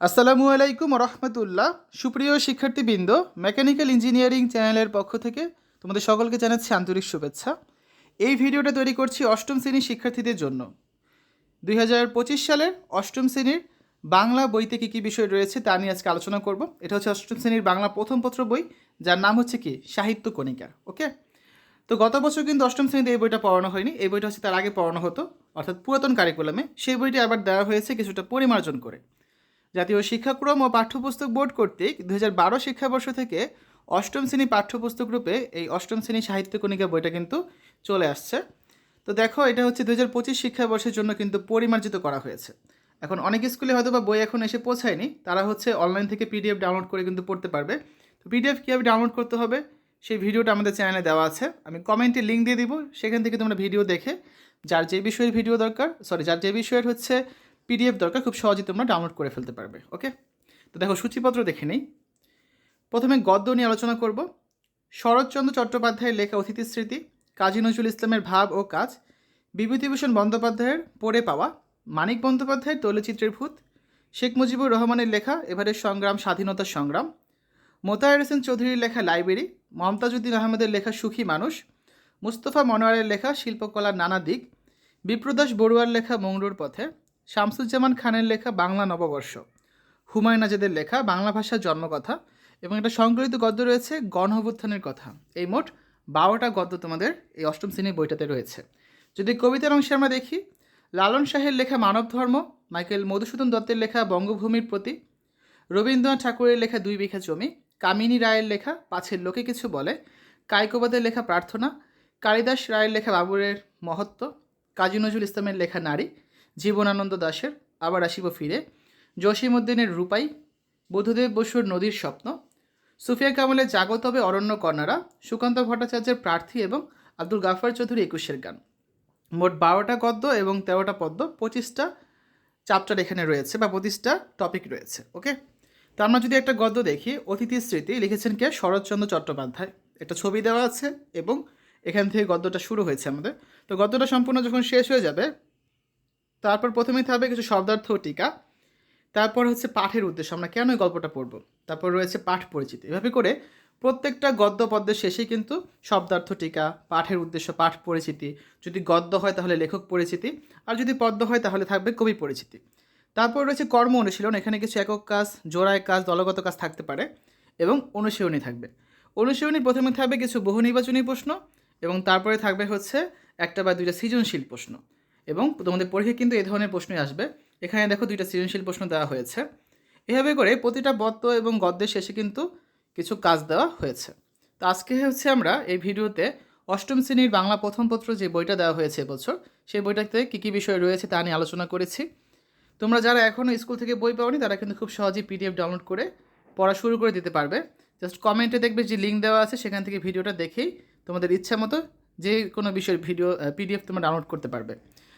আসসালামু আলাইকুম রহমতুল্লাহ সুপ্রিয় শিক্ষার্থীবৃন্দ, মেকানিক্যাল ইঞ্জিনিয়ারিং চ্যানেলের পক্ষ থেকে তোমাদের সকলকে জানাচ্ছি আন্তরিক শুভেচ্ছা। এই ভিডিওটা তৈরি করছি অষ্টম শ্রেণির শিক্ষার্থীদের জন্য। দুই হাজার পঁচিশ সালের অষ্টম শ্রেণির বাংলা বইতে কী কী বিষয় রয়েছে তা নিয়ে আজকে আলোচনা করব। এটা হচ্ছে অষ্টম শ্রেণির বাংলা প্রথম পত্র বই, যার নাম হচ্ছে কি? সাহিত্য কণিকা, ওকে? তো গত বছর কিন্তু অষ্টম শ্রেণীতে এই বইটা পড়ানো হয়নি। এই বইটা হচ্ছে তার আগে পড়ানো হতো, অর্থাৎ পুরাতন কারিকুলামে সেই বইটি আবার দেওয়া হয়েছে কিছুটা পরিমার্জন করে। জাতীয় শিক্ষাক্রম ও পাঠ্যপুস্তক বোর্ড কর্তৃক দু বারো শিক্ষাবর্ষ থেকে অষ্টম শ্রেণি পাঠ্যপুস্তক রূপে এই অষ্টম শ্রেণি সাহিত্য কণিকা বইটা কিন্তু চলে আসছে। তো দেখো, এটা হচ্ছে দু হাজার পঁচিশ শিক্ষাবর্ষের জন্য কিন্তু পরিমার্জিত করা হয়েছে। এখন অনেক স্কুলে হয়তো বা বই এখন এসে পৌঁছায়নি, তারা হচ্ছে অনলাইন থেকে পিডিএফ ডাউনলোড করে কিন্তু পড়তে পারবে। তো পিডিএফ কীভাবে ডাউনলোড করতে হবে, সেই ভিডিওটা আমাদের চ্যানেলে দেওয়া আছে। আমি কমেন্টে লিঙ্ক দিয়ে দিব, সেখান থেকে তোমরা ভিডিও দেখে, যার যে বিষয়ের ভিডিও দরকার সরি যার যে বিষয়ের হচ্ছে পিডিএফ দরকার, খুব সহজেই তোমরা ডাউনলোড করে ফেলতে পারবে ওকে তো দেখো, সূচিপত্র দেখে নেই। প্রথমে গদ্য নিয়ে আলোচনা করব। শরৎচন্দ্র চট্টোপাধ্যায়ের লেখা অতিথি স্মৃতি, কাজী নজরুল ইসলামের ভাব ও কাজ, বিভূতিভূষণ বন্দ্যোপাধ্যায়ের পড়ে পাওয়া, মানিক বন্দ্যোপাধ্যায়ের তৈলচিত্রের ভূত, শেখ মুজিবুর রহমানের লেখা, এবারের সংগ্রাম, স্বাধীনতার সংগ্রাম, মোতায়ের হোসেন চৌধুরীর লেখা লাইব্রেরি মমতাজুদ্দিন আহমেদের লেখা সুখী মানুষ, মুস্তফা মনোয়ারের লেখা শিল্পকলার নানা দিক, বিপ্রদাস বড়ুয়ার লেখা মংরুর পথে শামসুজ্জামান খানের লেখা বাংলা নববর্ষ। হুমায়ুন আজাদের লেখা বাংলা ভাষার জন্মকথা এবং একটা সংকলিত গদ্য রয়েছে গণঅভ্যুত্থানের কথা। এই মোট বারোটা গদ্য তোমাদের এই অষ্টম শ্রেণির বইটাতে রয়েছে। যদি কবিতার অংশে আমরা দেখি, লালন শাহের লেখা মানব ধর্ম, মাইকেল মধুসূদন দত্তের লেখা বঙ্গভূমির প্রতি, রবীন্দ্রনাথ ঠাকুরের লেখা দুই বিঘা জমি, কামিনী রায়ের লেখা পাছের লোকে কিছু বলে কায়কোবাদের লেখা প্রার্থনা, কালিদাস রায়ের লেখা বাবুরের মহত্ব, কাজী নজরুল ইসলামের লেখা নারী জীবনানন্দ দাশের আবার আসিব ফিরে। জসিমউদ্দিনের রূপাই বুধদেব বসুর নদীর স্বপ্ন। সুফিয়া কামালের জাগত হবে অরণ্য কন্যারা সুকান্ত ভট্টাচার্যের প্রার্থী এবং আব্দুল গাফার চৌধুরী একুশের গান। মোট বারোটা গদ্য এবং তেরোটা পদ্য, পঁচিশটা চ্যাপ্টার এখানে রয়েছে বা পঁচিশটা টপিক রয়েছে ওকে তো আমরা যদি একটা গদ্য দেখি অতিথি স্মৃতি, লিখেছেন কে? শরৎচন্দ্র চট্টোপাধ্যায়। একটা ছবি দেওয়া আছে এবং এখান থেকে গদ্যটা শুরু হয়েছে আমাদের। তো গদ্যটা সম্পূর্ণ যখন শেষ হয়ে যাবে তারপর প্রথমেই থাকবে কিছু শব্দার্থ টিকা। তারপর হচ্ছে পাঠের উদ্দেশ্য। আমরা কেন এই গল্পটা পড়ব? তারপর রয়েছে পাঠ পরিচিতি। এভাবে করে প্রত্যেকটা গদ্য পদ্যের শেষেই কিন্তু শব্দার্থ টিকা, পাঠের উদ্দেশ্য, পাঠ পরিচিতি। যদি গদ্য হয় তাহলে লেখক পরিচিতি, আর যদি পদ্য হয় তাহলে থাকবে কবি পরিচিতি। তারপর রয়েছে কর্ম অনুশীলন। এখানে কিছু একক কাজ, জোড়ায় কাজ, দলগত কাজ থাকতে পারে এবং অনুশীলনী থাকবে। অনুশীলনী প্রথমে থাকবে কিছু বহু নির্বাচনী প্রশ্ন এবং তারপরে থাকবে হচ্ছে একটা বা দুইটা সৃজনশীল প্রশ্ন। এবং তোমাদের পরীক্ষায় কিন্তু এই ধরনের প্রশ্নই আসবে। এখানে দেখো দুইটা সৃজনশীল প্রশ্ন দেওয়া হয়েছে। এভাবে করে প্রতিটা বদ্য এবং গদ্যের শেষে কিন্তু কিছু কাজ দেওয়া হয়েছে। তো আজকে হচ্ছে আমরা এই ভিডিওতে অষ্টম শ্রেণির বাংলা প্রথম পত্র যে বইটা দেওয়া হয়েছে এবছর, সেই বইটাতে কী কী বিষয় রয়েছে তা নিয়ে আলোচনা করেছি। তোমরা যারা এখনও স্কুল থেকে বই পাওনি, তারা কিন্তু খুব সহজেই পিডিএফ ডাউনলোড করে পড়া শুরু করে দিতে পারবে। জাস্ট কমেন্টে দেখবে যে লিঙ্ক দেওয়া আছে, সেখান থেকে ভিডিওটা দেখেই তোমাদের ইচ্ছা মতো যে কোনো বিষয়ের ভিডিও পিডিএফ তোমরা ডাউনলোড করতে পারবে।